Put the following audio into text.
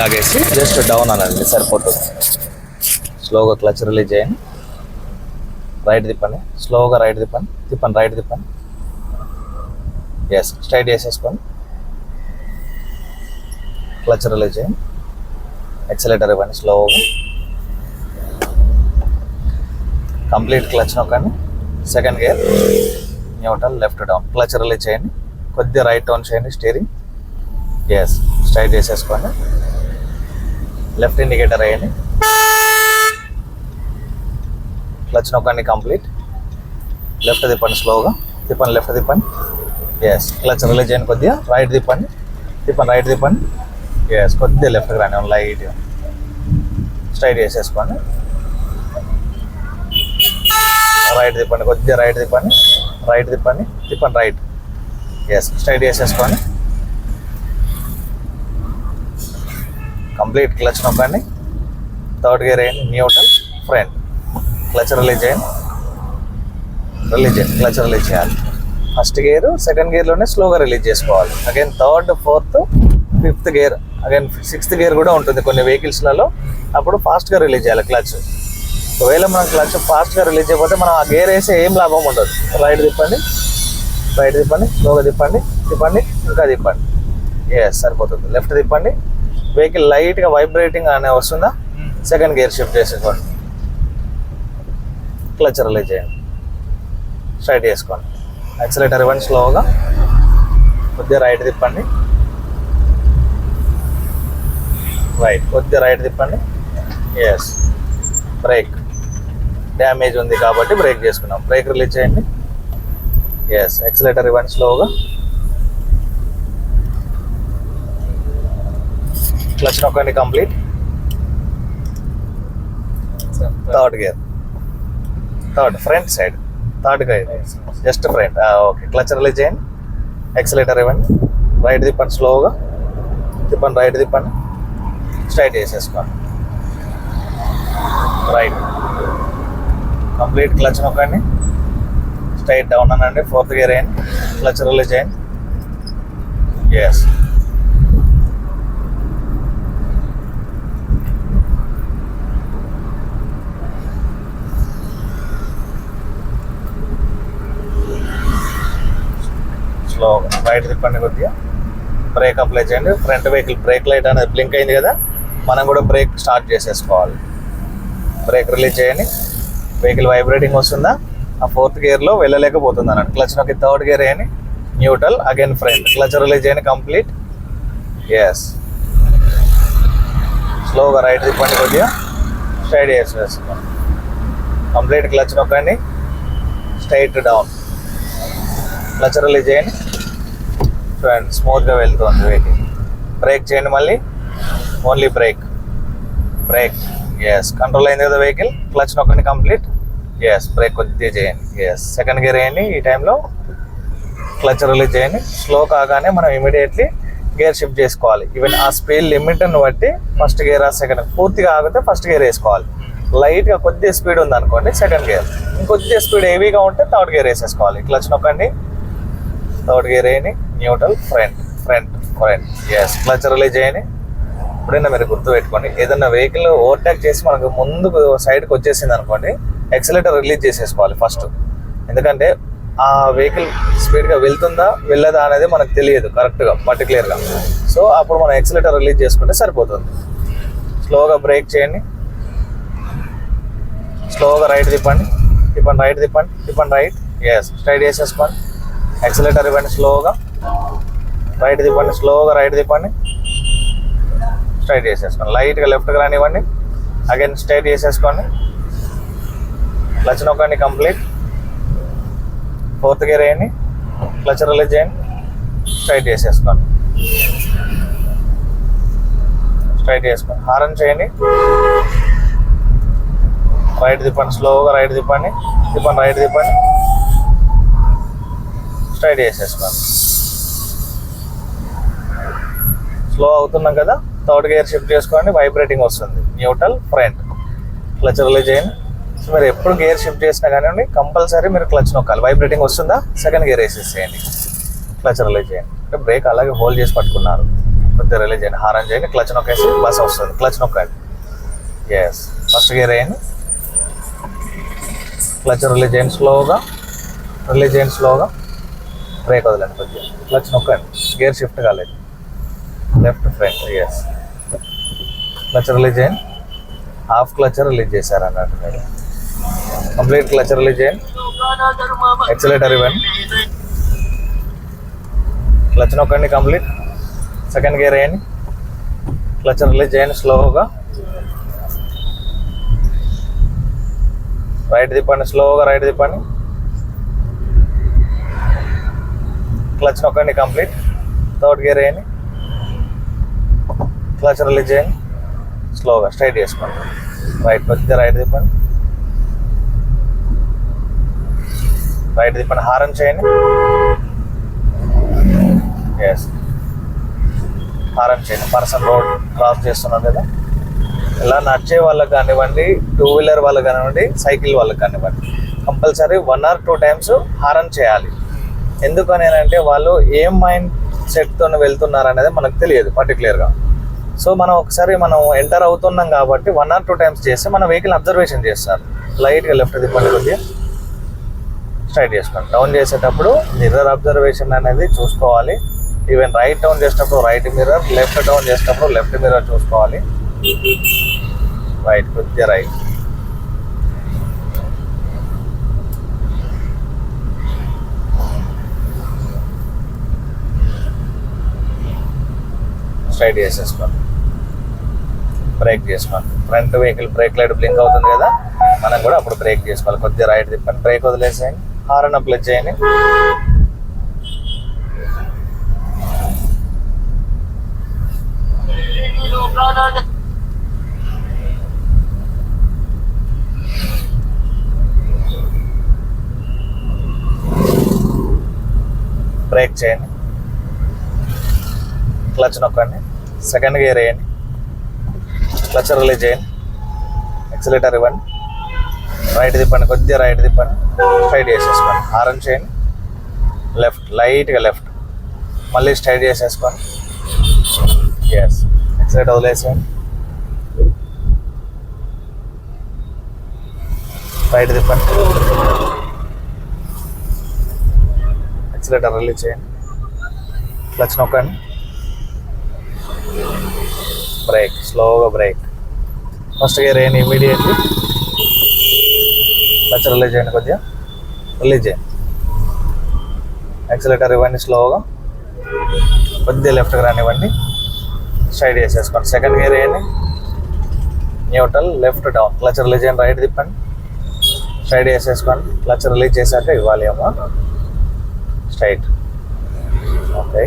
లాగేసి just down అనండి సరిపోతుంది స్లోగా క్లచ్ రిలీజ్ చేయండి. రైట్ తిప్పండి. స్లోగా రైట్ తిప్పండి. తిప్పండి రైట్ తిప్పండి. ఎస్ స్ట్రైట్ చేసేసుకోండి. క్లచ్ రిలీజ్ చేయండి. ఎక్సలేటర్ ఇవ్వండి స్లోగా కంప్లీట్ క్లచ్ నొక్కండి. Second gear neutral left down clutch release చేయండి. కొద్దిగా రైట్ డౌన్ చేయండి స్టీరింగ్ ఎస్ స్ట్రైట్ చేసేసుకోండి. లెఫ్ట్ ఇండికేటర్ వేయండి క్లచ్ నొక్కండి కంప్లీట్ లెఫ్ట్ తిప్పండి స్లోగా తిప్పండి లెఫ్ట్ తిప్పండి. ఎస్ క్లచ్ రిలీజ్ చేయండి కొద్దిగా. రైట్ తిప్పండి. తిప్పండి రైట్ తిప్పండి. ఎస్ కొద్దిగా లెఫ్ట్కి రాని లైట్ స్ట్రైట్ చేసేసుకోండి. రైట్ తిప్పండి కొద్దిగా రైట్ తిప్పండి. రైట్ తిప్పండి తిప్పండి రైట్ ఎస్ స్ట్రైట్ చేసేసుకోండి. కంప్లీట్ క్లచ్ నొక్కండి. థర్డ్ గేర్ వేయండి. Neutral front. క్లచ్ రిలీజ్ చేయండి. రిలీజ్ చేయండి. క్లచ్ రిలీజ్ చేయాలి. ఫస్ట్ గేర్ సెకండ్ గేర్లోనే స్లోగా రిలీజ్ చేసుకోవాలి. Again third fourth fifth gear. Again sixth gear కూడా ఉంటుంది కొన్ని వెహికల్స్లలో. అప్పుడు ఫాస్ట్గా రిలీజ్ చేయాలి క్లచ్. ఒకవేళ మనం క్లచ్ ఫాస్ట్గా రిలీజ్ చేయకపోతే మనం ఆ గేర్ వేసి ఏం లాభం ఉండదు. రైట్ తిప్పండి. రైట్ తిప్పండి. స్లోగా తిప్పండి. తిప్పండి. ఇంకా తిప్పండి. ఎస్ సరిపోతుంది. లెఫ్ట్ తిప్పండి. వెహికల్ లైట్గా వైబ్రేటింగ్ అనే వస్తుందా? సెకండ్ గేర్ షిఫ్ట్ చేసేసుకోండి. క్లచ్ రిలీజ్ చేయండి. స్ట్రైట్ చేసుకోండి. యాక్సిలేటర్ ఇవ్వండి స్లోగా. కొద్దిగా రైట్ తిప్పండి. రైట్ కొద్దిగా రైట్ తిప్పండి. ఎస్ బ్రేక్ డ్యామేజ్ ఉంది కాబట్టి బ్రేక్ చేసుకున్నాం. బ్రేక్ రిలీజ్ చేయండి. ఎస్ యాక్సిలేటర్ ఇవ్వండి స్లోగా. క్లచ్ నొక్కండి complete third gear third front side third gear just front okay clutch release చేయండి. ఎక్సలేటర్ ఇవ్వండి. రైట్ తిప్పండి స్లోగా తిప్పండి రైట్ తిప్పండి స్ట్రైట్ చేసేసుకోండి. రైట్ కంప్లీట్ క్లచ్ నొక్కండి స్ట్రైట్ డౌన్ అనండి. ఫోర్త్ గేర్ వేయండి. క్లచ్ రిలీజ్ చేయండి. ఎస్ బయట తిప్పండి కొద్దిగా. బ్రేక్ అప్లై చేయండి. ఫ్రంట్ వెహికల్ బ్రేక్ లైట్ అనేది బ్లింక్ అయింది కదా మనం కూడా బ్రేక్ స్టార్ట్ చేసేసుకోవాలి. బ్రేక్ రిలీజ్ చేయండి. వెహికల్ వైబ్రేటింగ్ వస్తుందా? ఆ ఫోర్త్ గేర్లో వెళ్ళలేకపోతుంది అన్నట్టు. క్లచ్ నొక్కి థర్డ్ గేర్ వేయండి. Neutral again front clutch release చేయండి కంప్లీట్ ఎస్ స్లోగా రైట్ తిప్పండి కొద్దిగా. స్ట్రైట్ చేసేసుకోండి కంప్లీట్ క్లచ్ నొక్కండి. స్ట్రైట్ డౌన్ క్లచ్ రిలీజ్ చేయండి. చూడండి స్మూత్గా వెళ్తుంది వెహికల్ బ్రేక్ చేయండి మళ్ళీ. Only brake brake yes control అయింది కదా వెహికల్ క్లచ్ నొక్కండి కంప్లీట్ ఎస్ బ్రేక్ కొద్దిగా చేయండి. ఎస్ సెకండ్ గేర్ వేయండి. ఈ టైంలో క్లచ్ రిలీజ్ చేయండి. స్లో కాగానే మనం ఇమీడియట్లీ గేర్ షిఫ్ట్ చేసుకోవాలి. ఈవెన్ ఆ స్పీడ్ లిమిట్ను బట్టి ఫస్ట్ గేర్ ఆ సెకండ్ పూర్తిగా ఆగితే ఫస్ట్ గేర్ వేసుకోవాలి. లైట్గా కొద్దిగా స్పీడ్ ఉంది అనుకోండి సెకండ్ గేర్ ఇంకొద్దిగా స్పీడ్ హెవీగా ఉంటే థర్డ్ గేర్ వేసేసుకోవాలి. క్లచ్ నొక్కండి. థర్డ్ గేర్ వేయండి. Neutral front front front yes clutch release చేయండి. ఎప్పుడైనా మీరు గుర్తుపెట్టుకోండి. ఏదైనా వెహికల్ ఓవర్టేక్ చేసి మనకు ముందుకు సైడ్కి వచ్చేసింది అనుకోండి ఎక్సలేటర్ రిలీజ్ చేసేసుకోవాలి ఫస్ట్ ఎందుకంటే ఆ వెహికల్ స్పీడ్గా వెళ్తుందా వెళ్ళదా అనేది మనకు తెలియదు కరెక్ట్గా పర్టికులర్గా సో అప్పుడు మనం ఎక్సలేటర్ రిలీజ్ చేసుకుంటే సరిపోతుంది. స్లోగా బ్రేక్ చేయండి. స్లోగా రైట్ తిప్పండి. తిప్పండి రైట్ తిప్పండి. తిప్పండి రైట్ ఎస్ స్ట్రైట్ చేసేసుకోండి. ఎక్సలేటర్ ఇవ్వండి స్లోగా రైట్ తిప్పండి స్లోగా రైట్ తిప్పండి. స్ట్రైట్ చేసేసుకోండి. లైట్గా లెఫ్ట్కి రానివ్వండి. అగైన్ స్ట్రైట్ చేసేసుకోండి. క్లచ్ నొక్కండి కంప్లీట్. ఫోర్త్ గేర్ వేయండి. క్లచ్ రిలీజ్ చేయండి. స్ట్రైట్ చేసేసుకోండి. స్ట్రైట్ చేసుకోండి హారన్ చేయండి. రైట్ తిప్పండి స్లోగా రైట్ తిప్పండి. తిప్పండి రైట్ తిప్పండి. స్ట్రైట్ చేసేసుకోండి. స్లో అవుతున్నాం కదా థర్డ్ గేర్ షిఫ్ట్ చేసుకోండి వైబ్రేటింగ్ వస్తుంది. న్యూట్రల్ ఫ్రంట్ క్లచ్ రిలీజ్ చేయండి. సో మీరు ఎప్పుడు గేర్ షిఫ్ట్ చేసినా కానివ్వండి కంపల్సరీ మీరు క్లచ్ నొక్కాలి. వైబ్రేటింగ్ వస్తుందా? సెకండ్ గేర్ వేసేసేయండి క్లచ్ రిలీజ్ చేయండి. అంటే బ్రేక్ అలాగే హోల్డ్ చేసి పట్టుకున్నారు. కొద్దిగా రిలీజ్ చేయండి. హారన్ చేయండి క్లచ్ నొక్కేసి బస్ వస్తుంది. క్లచ్ నొక్కండి ఎస్ ఫస్ట్ గేర్ వేయండి. క్లచ్ రిలీజ్ చేయండి స్లోగా రిలీజ్ చేయండి స్లోగా బ్రేక్ వదలండి కొద్దిగా. క్లచ్ నొక్కండి. గేర్ షిఫ్ట్ కాలేదు. Left front yes clutch release చేయండి. హాఫ్ క్లచ్ రిలీజ్ చేశారు అన్నట్టు మీరు. కంప్లీట్ క్లచ్ రిలీజ్ చేయండి. ఎక్సలేటర్ ఇవ్వండి. క్లచ్ నొక్కండి కంప్లీట్ సెకండ్ గేర్ వేయండి. క్లచ్ రిలీజ్ చేయండి స్లోగా రైట్ తిప్పండి స్లోగా రైట్ తిప్పండి. క్లచ్ నొక్కండి కంప్లీట్ థర్డ్ గేర్ వేయండి. క్లచ్ రిలీజ్ చేయండి. స్లోగా స్ట్రైట్ చేసుకోండి. రైట్ కొద్దిగా రైట్ తిప్పండి. రైట్ తిప్పండి హారన్ చేయండి. ఎస్ హారన్ చేయండి. పర్సన్ రోడ్ క్రాస్ చేస్తున్నాం కదా. ఇలా నడిచే వాళ్ళకి కానివ్వండి టూ వీలర్ వాళ్ళకి కానివ్వండి సైకిల్ వాళ్ళకి కానివ్వండి compulsory one or two times horn చేయాలి. ఎందుకని అంటే వాళ్ళు ఏం మైండ్ సెట్తో వెళ్తున్నారు అనేది మనకు తెలియదు పర్టికులర్గా సో మనం ఒకసారి మనం ఎంటర్ అవుతున్నాం కాబట్టి వన్ ఆర్ టూ టైమ్స్ చేస్తే మన వెహికల్ అబ్జర్వేషన్ చేస్తారు. లైట్గా లెఫ్ట్ తిప్పండి కొద్దిగా. స్ట్రైట్ చేసుకోండి. డౌన్ చేసేటప్పుడు మిర్రర్ అబ్జర్వేషన్ అనేది చూసుకోవాలి. ఈవెన్ రైట్ డౌన్ చేసేటప్పుడు రైట్ మిర్రర్ లెఫ్ట్ డౌన్ చేసేటప్పుడు లెఫ్ట్ మిర్రర్ చూసుకోవాలి. రైట్ కొద్దిగా రైట్ స్ట్రైట్ చేసేసుకోండి. బ్రేక్ చేసుకోవాలి. Front vehicle brake light blink అవుతుంది కదా మనం కూడా అప్పుడు బ్రేక్ చేసుకోవాలి. కొద్దిగా రైట్ తిప్పండి. బ్రేక్ వదిలేసేయండి. హారన్ అప్లై చేయండి. బ్రేక్ చేయండి. క్లచ్ నొక్కండి. సెకండ్ గేర్ వేయండి. క్లచ్ రిలీజ్ చేయండి. ఎక్సలేటర్ ఇవ్వండి. రైట్ తిప్పండి కొద్దిగా రైట్ తిప్పండి. స్ట్రైట్ చేసేసుకోండి. ఆరం చేయండి. లెఫ్ట్ లైట్గా లెఫ్ట్ మళ్ళీ స్ట్రైట్ చేసేసుకోండి. ఎస్ ఎక్సలేటర్ వదిలేసేయండి. రైట్ తిప్పండి. ఎక్సలేటర్ రిలీజ్ చేయండి. క్లచ్ నొక్కండి. బ్రేక్ స్లోగా బ్రేక్. ఫస్ట్ గేర్ వేయండి ఇమీడియట్లీ క్లచ్ రిలీజ్ చేయండి కొద్దిగా. రిలీజ్ చేయండి. యాక్సిలేటర్ ఇవ్వండి స్లోగా. కొద్దిగా లెఫ్ట్కి రానివ్వండి. స్ట్రైట్ చేసేసుకోండి సెకండ్ గేర్ వేయండి neutral left down clutch release చేయండి రైట్ తిప్పండి. స్ట్రైట్ చేసేసుకోండి క్లచ్ రిలీజ్ చేశాక ఇవ్వాలి అమ్మా. Straight okay